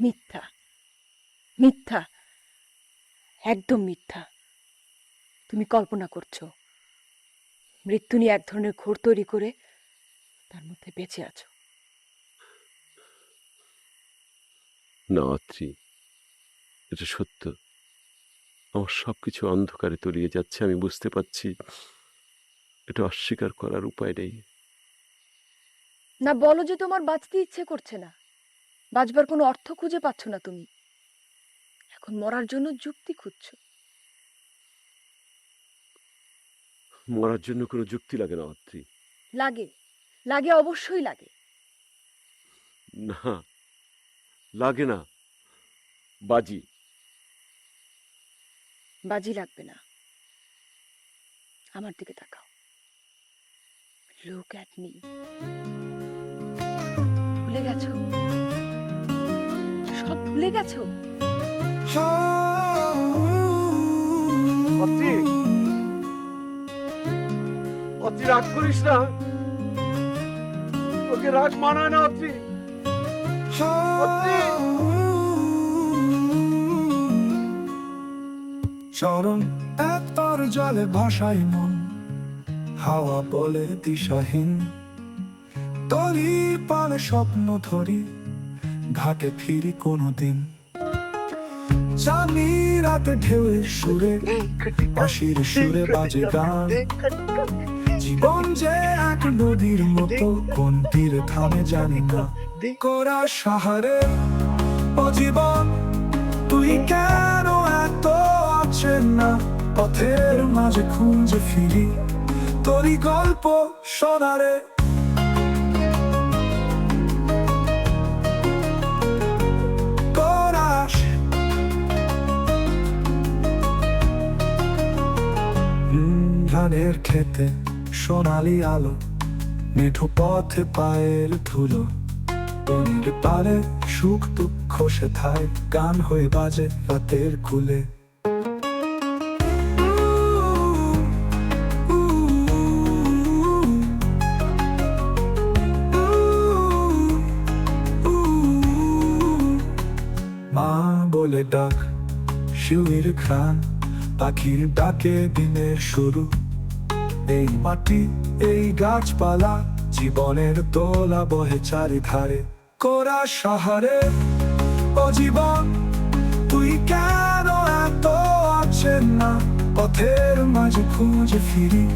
মিথ্যা। মিথ্যা। একদম মিথ্যা। তুমি কল্পনা করছ মৃত্যু নিয়ে এক ধরনের ঘোর তৈরি করে তার মধ্যে বেঁচে আছো। না অত্রি এটা সত্য। আমার সবকিছু অন্ধকারে তলিয়ে যাচ্ছে আমি বুঝতে পারছি। এটা অস্বীকার করার উপায় নেই। না বলো যে তোমার বাঁচতে ইচ্ছে করছে না। বাঁচবার কোনো অর্থ খুঁজে পাচ্ছ না তুমি। এখন মরার জন্য যুক্তি খুঁজছো। মরার জন্য কোনো যুক্তি লাগে না অত্রি। লাগে। লাগে অবশ্যই লাগে। না লাগে না। বাজি। বাজি লাগবে না। আমার দিকে তাকাও। লুক অ্যাট মি ভুলে গেছো? অত্রি অত্রি রাগ করিস না। ওকে রাগ মানায় না অত্রি চরণ এক তর জলে ভাসাই মন হাওয়া বলে দিশাহীন। তরি পালে স্বপ্ন ধরি ঘাটে ফিরি কোনোদিন। জানি রাতে সুরে সুরে বাজে গান। জীবন যে এক নদীর মতো, কোন তীরে থামে জানি না। কোরা সাহারে ও জীবন তুই কেন এত আছেন না? পথের মাঝে খুঁজে ফিরি, তোরই গল্প শোনারে। ধানের খেতে সোনালি আলো, মেঠো পথে পায়ের ধুলো। বনির পারে সুখ দুঃখ সেথায় গান হয়ে বাজে রাতের কুলে। মা বলে ডাক, শিউরির খান পাখির ডাকে দিনের শুরু। এই মাটি, এই গাছপালা, জীবনের দোলা বহে চারিধারে। কোরা সাহারে, ও জীবন তুই কেন এত আছেন না? পথের মাঝে খুঁজে ফিরি।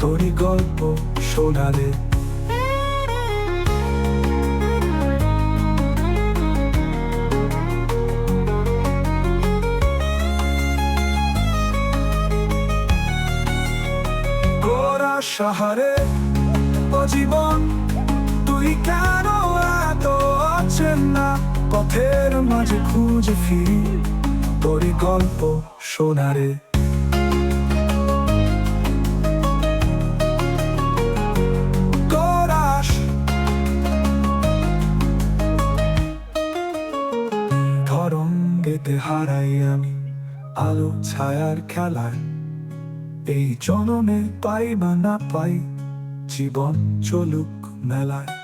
তোরই গল্প শোনালে গোরা সাহারে ও জীবন তুই কেন এত আছেন না? পথের মাঝে খুঁজে ফিরি তোরই গল্প ধরঙ্গেতে হারাই আমি আলো ছায়ার খেলায়। এই জননে পাই বা না পাই জীবন চলুক মেলায়।